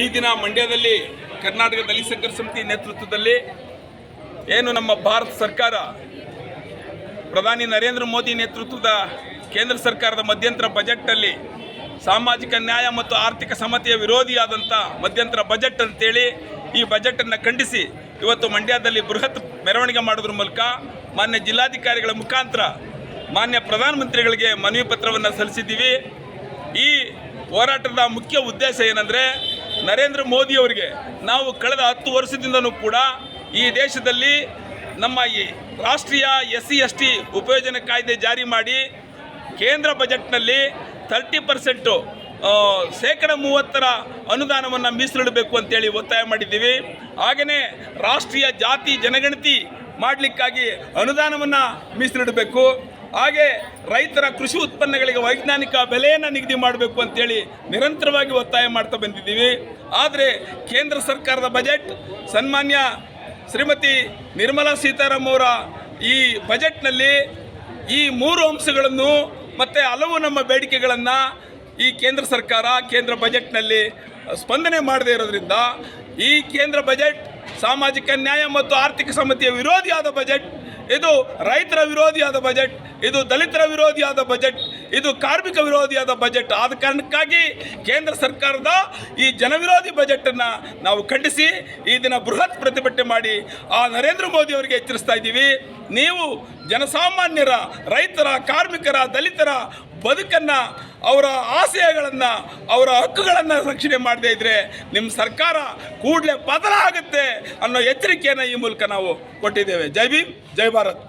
ಈ ದಿನ ಮಂಡ್ಯದಲ್ಲಿ ಕರ್ನಾಟಕ ದಲಿತ ಸಂಘರ್ಷ ಸಮಿತಿ ನೇತೃತ್ವದಲ್ಲಿ ಏನು ನಮ್ಮ ಭಾರತ ಸರ್ಕಾರ, ಪ್ರಧಾನಿ ನರೇಂದ್ರ ಮೋದಿ ನೇತೃತ್ವದ ಕೇಂದ್ರ ಸರ್ಕಾರದ ಮಧ್ಯಂತರ ಬಜೆಟ್ನಲ್ಲಿ ಸಾಮಾಜಿಕ ನ್ಯಾಯ ಮತ್ತು ಆರ್ಥಿಕ ಸಮತೆಯ ವಿರೋಧಿಯಾದಂಥ ಮಧ್ಯಂತರ ಬಜೆಟ್ ಅಂತೇಳಿ ಈ ಬಜೆಟನ್ನು ಖಂಡಿಸಿ ಇವತ್ತು ಮಂಡ್ಯದಲ್ಲಿ ಬೃಹತ್ ಮೆರವಣಿಗೆ ಮಾಡೋದ್ರ ಮೂಲಕ ಮಾನ್ಯ ಜಿಲ್ಲಾಧಿಕಾರಿಗಳ ಮುಖಾಂತರ ಮಾನ್ಯ ಪ್ರಧಾನಮಂತ್ರಿಗಳಿಗೆ ಮನವಿ ಪತ್ರವನ್ನು ಸಲ್ಲಿಸಿದ್ದೀವಿ. ಈ ಹೋರಾಟದ ಮುಖ್ಯ ಉದ್ದೇಶ ಏನಂದರೆ ನರೇಂದ್ರ ಮೋದಿಯವರಿಗೆ ನಾವು ಕಳೆದ ಹತ್ತು ವರ್ಷದಿಂದನೂ ಕೂಡ ಈ ದೇಶದಲ್ಲಿ ನಮ್ಮ ಈ ರಾಷ್ಟ್ರೀಯ ಎಸ್ ಸಿ ಎಸ್ ಟಿ ಉಪಯೋಜನೆ ಕಾಯ್ದೆ ಜಾರಿ ಮಾಡಿ ಕೇಂದ್ರ ಬಜೆಟ್ನಲ್ಲಿ ತರ್ಟಿ ಪರ್ಸೆಂಟು ಶೇಕಡ ಮೂವತ್ತರ ಅನುದಾನವನ್ನು ಮೀಸಲಿಡಬೇಕು ಅಂತೇಳಿ ಒತ್ತಾಯ ಮಾಡಿದ್ದೀವಿ. ಹಾಗೆಯೇ ರಾಷ್ಟ್ರೀಯ ಜಾತಿ, ಜನಗಣತಿ ಮಾಡಲಿಕ್ಕಾಗಿ ಅನುದಾನವನ್ನು ಮೀಸಲಿಡಬೇಕು. ಹಾಗೆ ರೈತರ ಕೃಷಿ ಉತ್ಪನ್ನಗಳಿಗೆ ವೈಜ್ಞಾನಿಕ ಬೆಲೆಯನ್ನು ನಿಗದಿ ಮಾಡಬೇಕು ಅಂತೇಳಿ ನಿರಂತರವಾಗಿ ಒತ್ತಾಯ ಮಾಡ್ತಾ ಬಂದಿದ್ದೀವಿ. ಆದರೆ ಕೇಂದ್ರ ಸರ್ಕಾರದ ಬಜೆಟ್, ಸನ್ಮಾನ್ಯ ಶ್ರೀಮತಿ ನಿರ್ಮಲಾ ಸೀತಾರಾಮ್ ಅವರ ಈ ಬಜೆಟ್ನಲ್ಲಿ ಈ ಮೂರು ಅಂಶಗಳನ್ನು ಮತ್ತು ಹಲವು ನಮ್ಮ ಬೇಡಿಕೆಗಳನ್ನು ಈ ಕೇಂದ್ರ ಸರ್ಕಾರ, ಕೇಂದ್ರ ಬಜೆಟ್ನಲ್ಲಿ ಸ್ಪಂದನೆ ಮಾಡದೇ ಇರೋದ್ರಿಂದ ಈ ಕೇಂದ್ರ ಬಜೆಟ್ ಸಾಮಾಜಿಕ ನ್ಯಾಯ ಮತ್ತು ಆರ್ಥಿಕ ಸಮತೆಯ ವಿರೋಧಿಯಾದ ಬಜೆಟ್, ಇದು ರೈತರ ವಿರೋಧಿಯಾದ ಬಜೆಟ್ ಇದು ದಲಿತರ ವಿರೋಧಿಯಾದ ಬಜೆಟ್ ಇದು ಕಾರ್ಮಿಕ ವಿರೋಧಿಯಾದ ಬಜೆಟ್ ಆದ ಕಾರಣಕ್ಕಾಗಿ ಕೇಂದ್ರ ಸರ್ಕಾರದ ಈ ಜನವಿರೋಧಿ ಬಜೆಟನ್ನು ನಾವು ಖಂಡಿಸಿ ಈ ದಿನ ಬೃಹತ್ ಪ್ರತಿಭಟನೆ ಮಾಡಿ ಆ ನರೇಂದ್ರ ಮೋದಿ ಅವರಿಗೆ ಎಚ್ಚರಿಸ್ತಾ ಇದ್ದೀವಿ. ನೀವು ಜನಸಾಮಾನ್ಯರ ರೈತರ, ಕಾರ್ಮಿಕರ, ದಲಿತರ ಬದುಕನ್ನು, ಅವರ ಆಶಯಗಳನ್ನು ಅವರ ಹಕ್ಕುಗಳನ್ನು ರಕ್ಷಣೆ ಮಾಡದೇ ಇದ್ದರೆ ನಿಮ್ಮ ಸರ್ಕಾರ ಕೂಡಲೇ ಆಗುತ್ತೆ ಅನ್ನೋ ಎಚ್ಚರಿಕೆಯನ್ನು ಈ ಮೂಲಕ ನಾವು ಕೊಟ್ಟಿದ್ದೇವೆ. ಜೈ ಭೀಮ್, ಜೈ ಭಾರತ್.